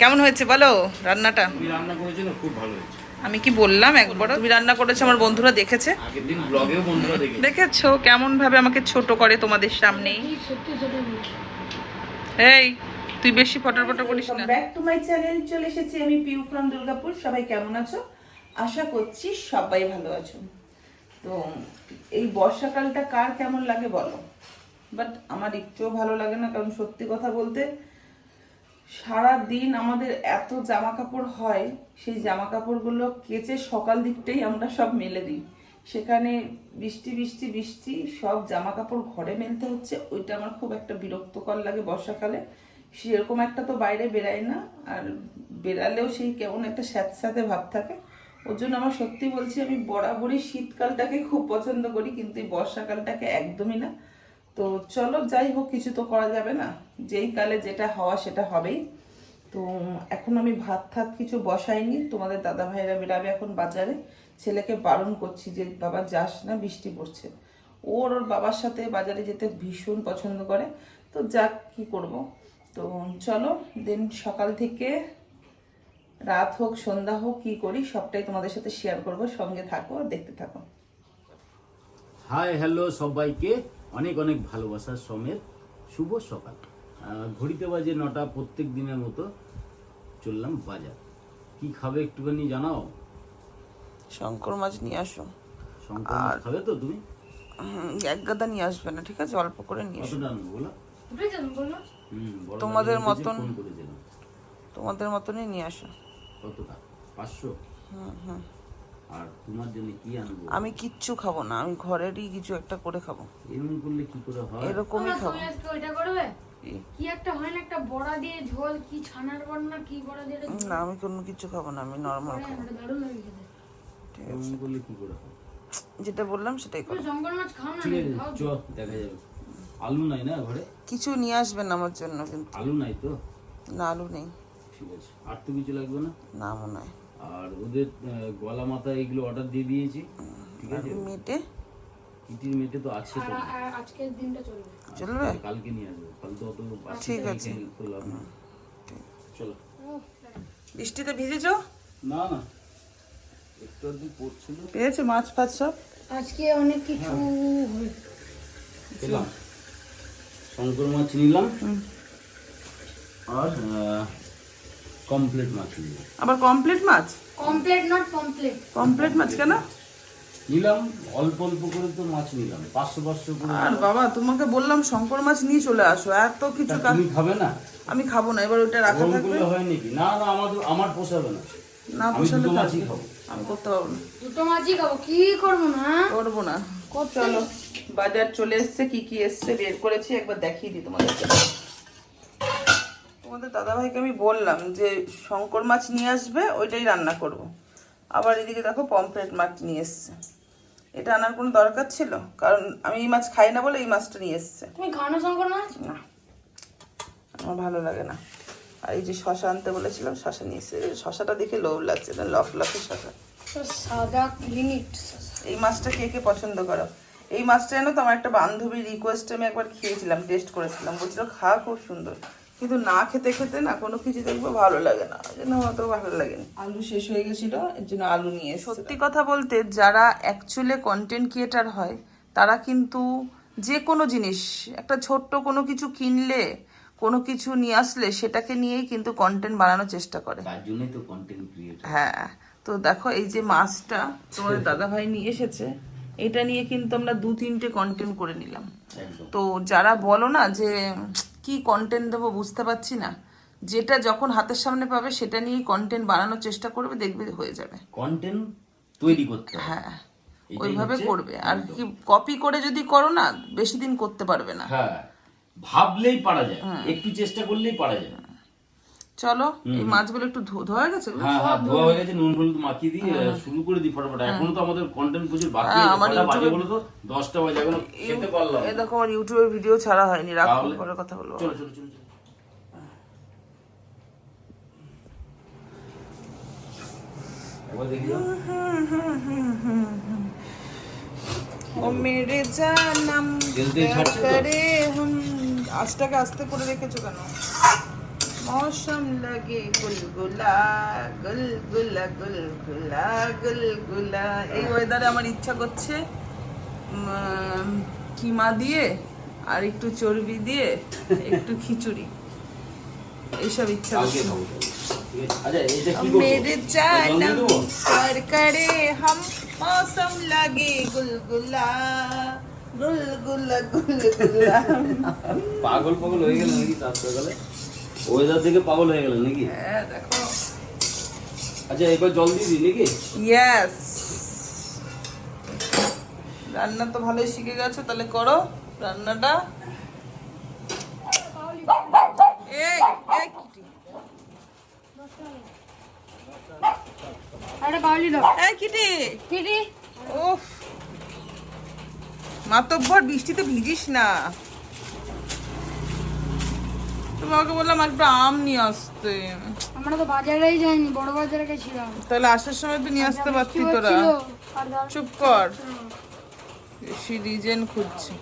কেমন হয়েছে বলো রান্নাটা? রান্না করেছ না খুব ভালো হয়েছে। আমি কি বললাম একবার তুমি রান্না করেছ আমার বন্ধুরা দেখেছে। আগের দিন ব্লগেও বন্ধুরা দেখে দেখেছ? কেমন ভাবে আমাকে ছোট করে তোমাদের সামনেই এই তুই বেশি ফটার ফটার করিস না। ব্যাক টু মাই চ্যানেল চলে এসেছি আমি পিউ ফ্রম দুর্গাপুর সবাই কেমন আছো? আশা করছি সবাই ভালো আছো। তো এই বর্ষাকালটা কার কেমন লাগে বলো? বাট আমার একটুও ভালো লাগে না কারণ সত্যি কথা বলতে সারা দিন আমাদের এত জামা কাপড় হয়, সেই জামা কাপড়গুলো কেচে সকাল দিকটাই আমরা সব মেলে দিই। সেখানে বৃষ্টি বৃষ্টি বৃষ্টি, সব জামা কাপড় ঘরে মেলতে হচ্ছে। ওইটা আমার খুব একটা বিরক্তকর লাগে বর্ষাকালে। সেরকম একটা তো বাইরে বেরাই না, আর বেরালেও সেই কেমন একটা স্যাঁতস্যাঁতে ভাব থাকে। ওর জন্য আমার সত্যি বলছি, আমি বরাবরই শীতকালটাকে খুব পছন্দ করি, কিন্তু এই বর্ষাকালটাকে একদমই না। তো চলো, যাই হোক, কিছু তো করা যাবে না। যেই কালে যেটা হওয়া সেটা হবেই। তো এখন আমি ভাত থাক কিছু বসাইনি। তোমাদের দাদা ভাইরা বেরাবে এখন বাজারে। ছেলেকে বারণ করছি যে, বাবা, যাস না, বৃষ্টি পড়ছে। ওর ওর বাবার সাথে বাজারে যেতে ভীষণ পছন্দ করে। তো যাক, কি করব? তো চলো, দেন সকাল থেকে রাত হোক, সন্ধ্যা হোক, কি করি, সবটাই তোমাদের সাথে শেয়ার করব। সঙ্গে থাকো, দেখতে থাকো। হাই হ্যালো সবাইকে। অনেক অনেক ভালোবাসার সমেত শুভ সকাল। ঘড়িতে বাজে নটা প্রত্যেক দিনের মতো চললাম বাজার। কি খাবে একটুখানি জানাও? শঙ্কর মাছ নিয়ে আসো। শঙ্কর মাছ খাবে তো তুমি? এক গাদা নিয়ে আসবে না ঠিক আছে? অল্প করে নিয়ে হুম, তোমাদের মতন- তোমাদের মতনই নিয়ে আসো। কতটা? পাঁচশো? হুম হুম। আর তোমার জন্য কি আনব? আমি কিচ্ছু খাব না আমি ঘরেরই কিছু একটা করে খাব। এরকম করলে কি করে হয়? এরকমই খাব। তুমি আজকে ওইটা করবে? কি? একটা হয় না একটা বড়া দিয়ে ঝোল কি ছানার বড়া না কি বড়া দিয়ে না আমি কোনো কিছু খাব না আমি নর্মাল খাব। এরকম করলে কি করে হয়? যেটা বললাম সেটাই করো। শঙ্কর মাছ খাও না ঠিক আছে খাও। চ দেখা যাবে। আলু নাই না ঘরে? কিছু নিয়ে আসবেন আমার জন্য কিন্তু। আলু নাই তো? না আলু নেই। ঠিক আছে। আর তো কিছু লাগবে না? না মনে হয়। আর ওদের গলা মাথা এগুলো অর্ডার দিয়ে দিয়েছি ঠিক আছে? মেটে? ইটির মেটে তো আছে তো আজকের দিনটা চলবে। চলবে? কালকে নিয়ে আসব। কাল তো অত ঠিক আছে। লাভ নেই। চলো। বৃষ্টিতে ভিজেছো? না না। একটু আধটু পড়ছিল। পেয়েছ মাছ ফাছ সব? আজকে অনেক কিছু পেলাম শঙ্কর মাছ নিলাম। আর কমপ্লিট মাছ আবার কমপ্লিট মাছ? কমপ্লিট নট কমপ্লিট কমপ্লিট মাছ কেন? নিলাম অল্প অল্প করে তো মাছ নিলাম পাঁচশো পাঁচশো করে আর বাবা তোমাকে বললাম শঙ্কর মাছ নিয়ে চলে আসো এত কিছু তুমি খাবে না? আমি খাব না এবার ওটা রাখা থাকবে? হয় নাকি? না না আমার আমার পোষাবে না। না পোষালে মাছই খাব। আমি করতে পারব না। দুটো মাছই খাব কি করব না? করব না। চলো বাজার চলে এসছে কি কি এসছে বের করেছি একবার দেখিয়ে দিই তোমাদেরকে তোমাদের দাদাভাইকে আমি বললাম যে শঙ্কর মাছ নিয়ে আসবে ওইটাই রান্না করব। আবার এদিকে দেখো পমফ্রেট মাছ নিয়ে এসছে। এটা আনার কোনো দরকার ছিল? কারণ আমি এই মাছ খাই না বলে এই মাছটা নিয়ে এসছে। তুমি খাও না শঙ্কর মাছ? না। আমার ভালো লাগে না। আর এই যে শশা আনতে বলেছিলাম শশা নিয়ে এসছে। শশাটা দেখে লোভ লাগছে না লফ লফে শশা। সাদা লিমিট এই মাছটা কে কে পছন্দ করো? এই মাছটা জানো তো আমার একটা বান্ধবীর রিকোয়েস্টে আমি একবার খেয়েছিলাম টেস্ট করেছিলাম। বলছিল খাওয়া খুব সুন্দর। কিন্তু না খেতে খেতে না কোনো কিছু দেখব ভালো লাগে না। ওই জন্য আমার তো ভালো লাগেনি। আলু শেষ হয়ে গেছিল এর জন্য আলু নিয়ে সত্যি কথা বলতে যারা অ্যাকচুয়ালি কন্টেন্ট ক্রিয়েটার হয় তারা কিন্তু যে কোনো জিনিস একটা ছোট্ট কোনো কিছু কিনলে কোনো কিছু নিয়ে আসলে সেটাকে নিয়েই কিন্তু কন্টেন্ট বানানোর চেষ্টা করে। তার জন্যই তো কন্টেন্ট ক্রিয়েটার হ্যাঁ তো দেখো এই যে মাছটা তোমার দাদা ভাই নিয়ে এসেছে এটা নিয়ে কিন্তু আমরা দু তিনটে কন্টেন্ট করে নিলাম। তো যারা বলো না যে কি কন্টেন্ট দেবো বুঝতে পারছি না। যেটা যখন হাতের সামনে পাবে সেটা নিয়ে কন্টেন্ট বানানোর চেষ্টা করবে দেখবে হয়ে যাবে। কন্টেন্ট তৈরি করতে হবে। হ্যাঁ ওইভাবে করবে। আর কি কপি করে যদি করো না বেশি দিন করতে পারবে না। হ্যাঁ ভাবলেই পারা যায়। একটু চেষ্টা করলেই পারা যায়। চলো এই মাছগুলো একটু ধোয়া গেছে? হ্যাঁ হ্যাঁ ধোয়া হয়ে গেছে নুন হলুদ মাখিয়ে দিয়ে শুরু করে দিই ফটাফট। এখনও তো আমাদের কন্টেন্ট প্রচুর বাকি হ্যাঁ, আছে। আমার বাজে বলো তো বাজে এখনও খেতে পারলাম এই দেখো আমার ইউটিউবের ভিডিও ছাড়া হয়নি। রাখো পরে কথা বলব। চলো চলো চলো চলো। একবার দেখি ও মেরে জানাম জলদি ছাড়ছো করে হুম আজটাকে আস্তে করে রেখেছো কেন? मौसम लगे গুলগুলা গুলগুলা গুলগুলা গুলগুলা এই ওয়েদারে আমার ইচ্ছা করছে উম, কিমা দিয়ে আর একটু চর্বি দিয়ে একটু খিচুড়ি এইসব ইচ্ছা কালকে করছে খাবো ঠিক আছে আচ্ছা এটা কি করবো मेरे জল দিয়ে जानम দেবো? पर करे हम मौसम लगे गुलगुला गुलगुला गुलगुला পাগল পাগল হয়ে গেল নাকি তার সকালে ওয়েদার দেখে পাগল হয়ে গেল নাকি? হ্যাঁ দেখো। আচ্ছা এবার জল দিয়ে দিই নাকি? ইয়েস রান্না তো ভালোই শিখে গেছো তাহলে করো রান্নাটা। এই এই কিটি। আরে কাউলি দাও। এই কিটি। কিটি। উফ। মাতব্বর বৃষ্টিতে ভিজিস না। তোমাকে বললাম একটু আম নিয়ে আসতে। আমরা তো বাজারেই যাইনি বড় বাজারে গেছিলাম। তাহলে আসার সময় তো নিয়ে আসতে পারতি তোরা? আর দাও। চুপ কর। বেশি রিজেন খুঁজছি।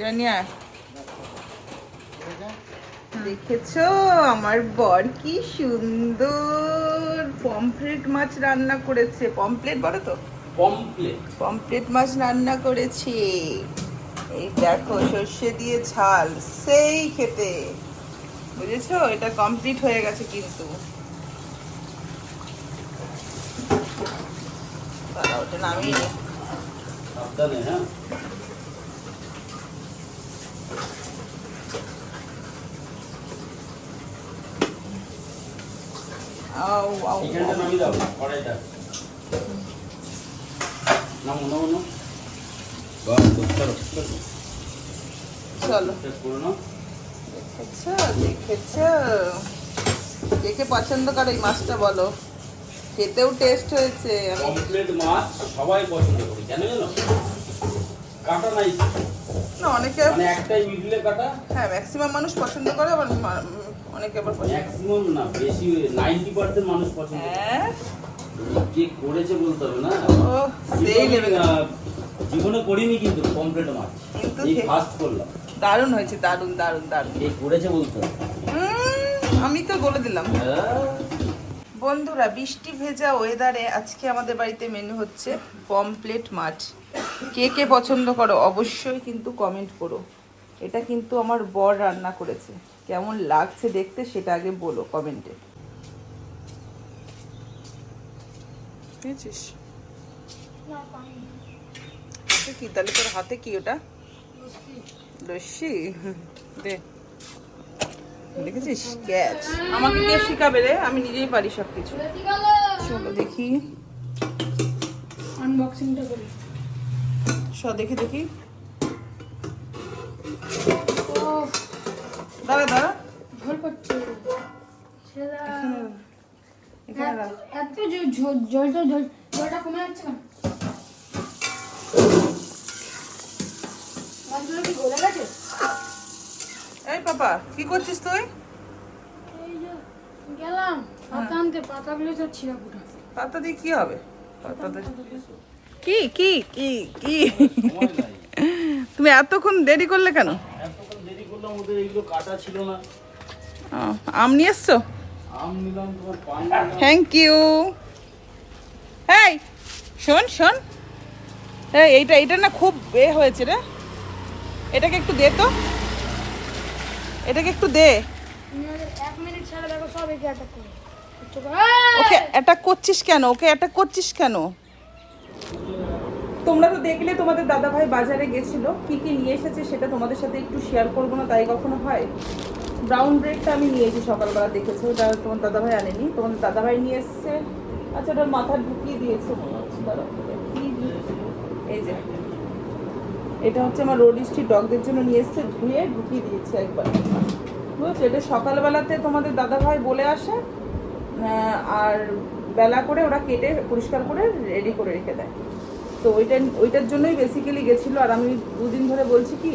জানি আয়। দেখেছ আমার বর কি সুন্দর। পমফ্রেট মাছ রান্না করেছে। পমফ্রেট বলো তো? কমপ্লেট পমফ্রেট মাছ রান্না করেছি। এই দেখো সর্ষে দিয়ে ঝাল সেই খেতে। বুঝেছ? এটা কমপ্লিট হয়ে গেছে কিন্তু। ওটা নামিয়ে হ্যাঁ। আউ আউ নামিয়ে দাও কড়াইটা। নামো নামো নাও বাস চলো চলো। শেষ করে নাও। দেখেছ দেখেছ? দেখে পছন্দ করো এই মাছটা বলো। খেতেও টেস্ট হয়েছে। কমপ্লেট মাছ সবাই পছন্দ করি কেন জানো? কাটা নাই। না অনেকে মানে একটাই মিডলে কাটা। হ্যাঁ ম্যাক্সিমাম মানুষ পছন্দ করে আবার অনেকে আবার পছন্দ ম্যাক্সিমাম না বেশি নাইনটি পার্সেন্ট মানুষ পছন্দ করে। হ্যাঁ? কে করেছে বলতে হবে না। ও সেই লেভেল। জীবনে করিনি কিন্তু কমপ্লেট মাছ। এই ফার্স্ট করলাম। দারুণ হয়েছে দারুণ দারুণ দারুণ। কে করেছে বলতে? আমি তো বলে দিলাম। হ্যাঁ। বন্ধুরা বৃষ্টি ভেজা ওয়েদারে আজকে আমাদের বাড়িতে মেনু হচ্ছে পমপ্লেট মাছ। কে কে পছন্দ করো অবশ্যই কিন্তু কমেন্ট করো। এটা কিন্তু আমার বর রান্না করেছে। কেমন লাগছে দেখতে সেটা আগে বলো কমেন্টে কি তাহলে তোর হাতে কি ওটা? লস্যি। দে। দেখেছিস? ক্যাচ। আমাকে কে শিখাবে রে? আমি নিজেই পারি সব কিছু চলো দেখি। আনবক্সিংটা করি। স দেখি দেখি। দাঁড়া দাঁড়া। ঝোল পড়ছে এত- যে জলটা জল জলটা কমে যাচ্ছে কেন? মাছগুলো কি গলে গেছে? এই পাপা কি করছিস তুই? এই যে গেলাম। পাতা আনতে পাতাগুলো তো ছিঁড়া ফুটা। পাতা দিয়ে কি হবে? পাতা দিয়ে কি কি কি কি? তুমি এতক্ষণ দেরি করলে কেন? এতক্ষণ দেরি করলাম ওদের এইগুলো কাটা ছিল না। আম নিয়ে এসছো? আম নিলাম তোমার পান থ্যাংক ইউ এই শোন শোন। এই এইটা এইটা না খুব এ হয়েছে রে। এটাকে একটু দে তো। এটাকে একটু দে। ওকে অ্যাটাক করছিস কেন? ওকে অ্যাটাক করছিস কেন? তোমরা তো দেখলে তোমাদের দাদা ভাই বাজারে গেছিল কি কি নিয়ে এসেছে সেটা তোমাদের সাথে একটু শেয়ার করব না তাই কখনো হয়? ব্রাউন ব্রেডটা আমি নিয়েছি সকালবেলা দেখেছ? ওটা তোমার দাদা ভাই আনেনি তোমাদের দাদা ভাই নিয়ে এসছে। আচ্ছা ওটার মাথা ঢুকিয়ে দিয়েছে মনে হচ্ছে এই যে। এটা হচ্ছে আমার রোড স্ট্রিট ডগদের জন্য নিয়ে এসছে, ধুয়ে ঢুকিয়ে দিয়েছে একবার। বুঝেছ এটা সকালবেলাতে তোমাদের দাদাভাই বলে আসে আর বেলা করে ওরা কেটে পরিষ্কার করে রেডি করে রেখে দেয়। তো ওইটা, ওইটার জন্যই বেসিক্যালি গেছিল, আর আমি দুদিন ধরে বলছি কি,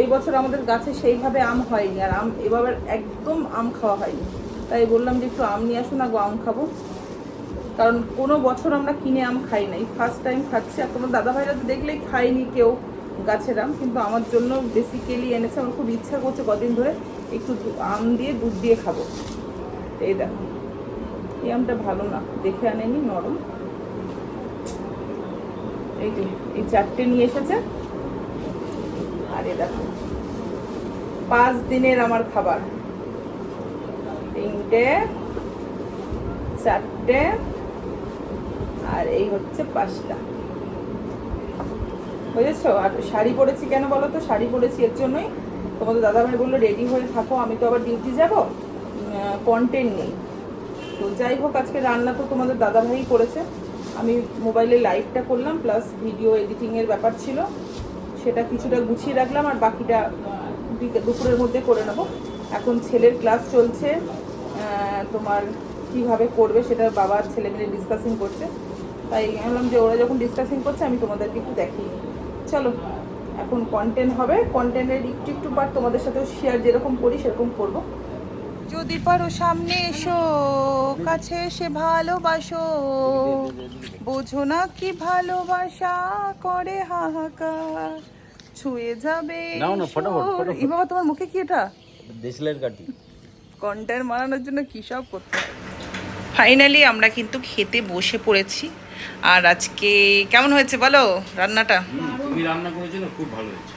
এই বছর আমাদের গাছে সেইভাবে আম হয়নি, আর আম এবার একদম আম খাওয়া হয়নি। তাই বললাম যে একটু আম নিয়ে আসুন না গো, আম খাব। কারণ কোনো বছর আমরা কিনে আম খাই নাই। ফার্স্ট টাইম খাচ্ছি, আর তোমার দাদাভাইরা তো দেখলেই খায়নি কেউ। গাছের আম, কিন্তু আমার জন্য বেসিক্যালি এনেছে, আমার খুব ইচ্ছা করছে কদিন ধরে একটু আম দিয়ে, দুধ দিয়ে খাব। এই দেখো, এই আমটা ভালো না, দেখে আনেনি, নরম। এই যে, এই চারটে নিয়ে এসেছে। আর এ দেখো, পাঁচ দিনের আমার খাবার। তিনটে, চারটে, আর এই হচ্ছে পাঁচটা। বুঝেছ আর শাড়ি পরেছি কেন বলো তো? শাড়ি পরেছি এর জন্যই। তোমাদের দাদাভাই বলল রেডি হয়ে থাকো, আমি তো আবার ডিউটি যাব। কন্টেন্ট নেই। তো যাই হোক, আজকে রান্না তো তোমাদের দাদাভাই করেছে। আমি মোবাইলে লাইভটা করলাম প্লাস ভিডিও এডিটিংয়ের ব্যাপার ছিল। সেটা কিছুটা গুছিয়ে রাখলাম, আর বাকিটা বিকে- দুপুরের মধ্যে করে নেব। এখন ছেলের ক্লাস চলছে তোমার কীভাবে করবে সেটা বাবা আর ছেলে মিলে ডিসকাসিং করছে। তাই ভাবলাম যে ওরা যখন ডিসকাসিং করছে, আমি তোমাদেরকে একটু দেখি চলো এখন কন্টেন্ট হবে। কন্টেন্টের একটু একটু পার তোমাদের সাথেও শেয়ার যেরকম করি সেরকম করব। যদি পারো সামনে এসো কাছে এসে ভালোবাসো। বোঝো না কি ভালোবাসা করে হাহাকার। ছুঁয়ে যাবে এ বাবা তোমার মুখে কি এটা? দেশলের কাটি কন্টেন্ট বানানোর জন্য কী সব করতে ফাইনালি আমরা কিন্তু খেতে বসে পড়েছি। আর আজকে কেমন হয়েছে বলো রান্নাটা? তুমি রান্না করেছ না খুব ভালো হয়েছে।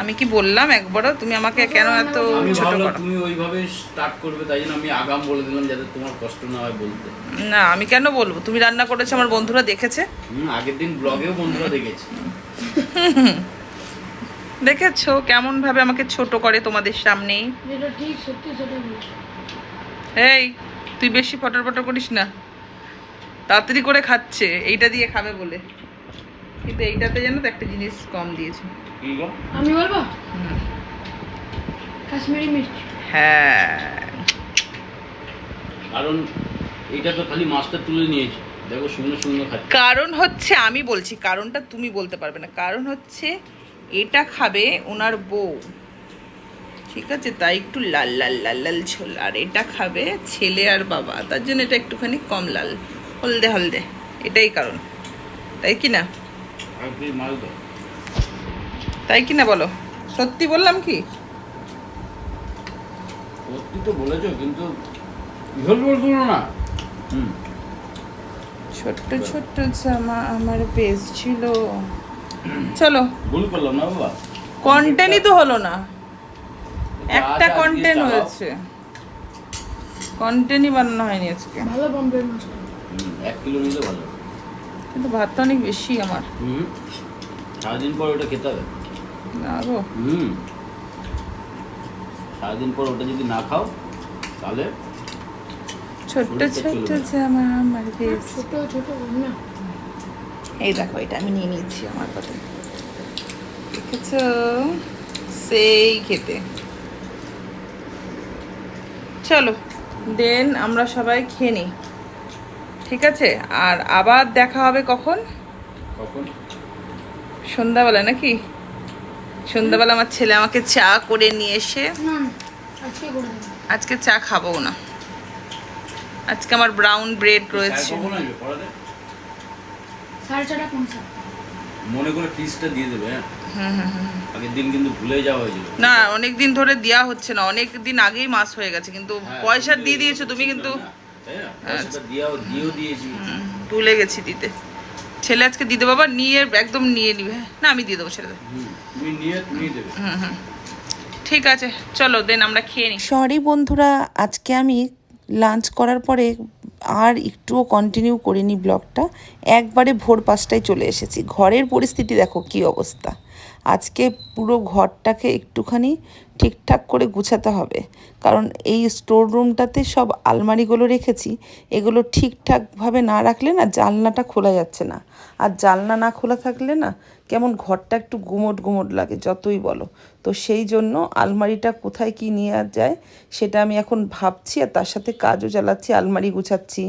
আমি কি বললাম একবারও? তুমি আমাকে কেন এত আমি ছোট ভাবলাম করো? তুমি ওইভাবে স্টার্ট করবে তাই জন্য আমি আগাম বলে দিলাম যাতে তোমার কষ্ট না হয় বলতে। না আমি কেন বলব? তুমি রান্না করেছ আমার বন্ধুরা দেখেছে। হুম আগের দিন ব্লগেও বন্ধুরা দেখেছি। দেখেছ? কেমন ভাবে আমাকে ছোট করে তোমাদের সামনেই? এই তুই বেশি ফটর ফটর করিস না। তাড়াতাড়ি করে খাচ্ছে এইটা দিয়ে খাবে বলে। কিন্তু এইটাতে যেন তো একটা জিনিস কম দিয়েছে। আমি বলব? কাশ্মীরি মির্চ। হ্যাঁ। কারণ এটা তো খালি মাছটা তুলে নিয়েছি। দেখো শুকনো শুকনো খাচ্ছে। কারণ হচ্ছে আমি বলছি কারণটা তুমি বলতে পারবে না। কারণ হচ্ছে এটা খাবে ওনার বউ। ঠিক আছে? তাই একটু লাল লাল লাল লাল ঝোল। আর এটা খাবে ছেলে আর বাবা। তার জন্য এটা একটুখানি কম লাল। হলদে হলদে। এটাই কারণ। তাই কি না? তুই কি না বলো? সত্যি বললাম কি? সত্যি তো বলেছ কিন্তু না। ছোট্ট ছোট্ট জামা আমার বেশ ছিল। চলো। ভুল করলাম না বাবা। কন্টেন্টই তো হলো না। একটা কন্টেন্ট হয়েছে। কন্টেন্টই বানানো হয়নি আজকে। ভালো মাছটা এক কিলো নিলে ভালো। কিন্তু ভাতটা অনেক বেশি আমার। হুম। সারাদিন পর ওটা খেতে হবে। না গো। হুম। সারাদিন পর ওটা যদি না খাও তাহলে ছোট্ট ছোট্ট। জামা আমার ছোট ছোট না। এই দেখো এটা আমি নিয়ে নিচ্ছি আমার কথা দেখেছ? সেই খেতে। চলো দেন আমরা সবাই খেয়ে নিই। ঠিক আছে? আর আবার দেখা হবে কখন? কখন? সন্ধ্যাবেলা নাকি? সন্ধ্যাবেলা আমার ছেলে আমাকে চা করে নিয়ে এসে আজকে চা খাব না। আজকে আমার ব্রাউন ব্রেড রয়েছে। মনে করে ফিসটা দিয়ে দেবে হ্যাঁ? হুম হুম হুম আগের দিন কিন্তু ভুলে যাওয়া হয়েছিল। না অনেক দিন ধরে দেওয়া হচ্ছে না। অনেক দিন আগেই মাস হয়ে গেছে কিন্তু হ্যাঁ, পয়সা দিয়ে দিয়েছ তুমি কিন্তু হুম, ভুলে গেছি দিতে। ছেলে আজকে দিতে বাবা নিয়ে একদম নিয়ে নিবে। হ্যাঁ? না আমি দিয়ে দেবো ছেলে হুম ঠিক আছে চলো দেন আমরা খেয়ে নিই সরি বন্ধুরা আজকে আমি লাঞ্চ করার পরে আর একটুও কন্টিনিউ করিনি ব্লগটা। একবারে ভোর পাঁচটায় চলে এসেছি। ঘরের পরিস্থিতি দেখো কি অবস্থা। আজকে পুরো ঘরটাকে একটুখানি ঠিকঠাক করে গুছাতে হবে। কারণ এই স্টোর রুমটাতে সব আলমারিগুলো রেখেছি, এগুলো ঠিকঠাকভাবে না রাখলে না জানলাটা খোলা যাচ্ছে না। আর জানলা না খোলা থাকলে না কেমন ঘরটা একটু গুমট গুমট লাগে, যতই বলো। তো সেই জন্য আলমারিটা কোথায় কি নিয়ে যায় সেটা আমি এখন ভাবছি, আর তার সাথে কাজও চালাচ্ছি, আলমারি গুছাচ্ছি,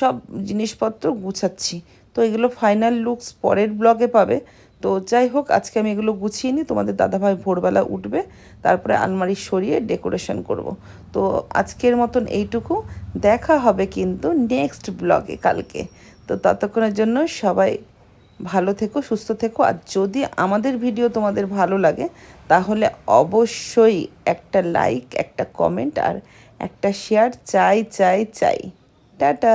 সব জিনিসপত্র গুছাচ্ছি। তো এগুলো ফাইনাল লুকস পরের ব্লগে পাবে। তো যাই হোক, আজকে আমি এগুলো গুছিয়ে নিই। তোমাদের দাদাভাই ভোরবেলা উঠবে, তারপরে আলমারি সরিয়ে ডেকোরেশন করব। তো আজকের মতন এইটুকু। দেখা হবে কিন্তু নেক্সট ব্লগে কালকে। তো ততক্ষণের জন্য সবাই ভালো থেকো, সুস্থ থেকো। আর যদি আমাদের ভিডিও তোমাদের ভালো লাগে, তাহলে অবশ্যই একটা লাইক, একটা কমেন্ট আর একটা শেয়ার চাই চাই চাই। টাটা!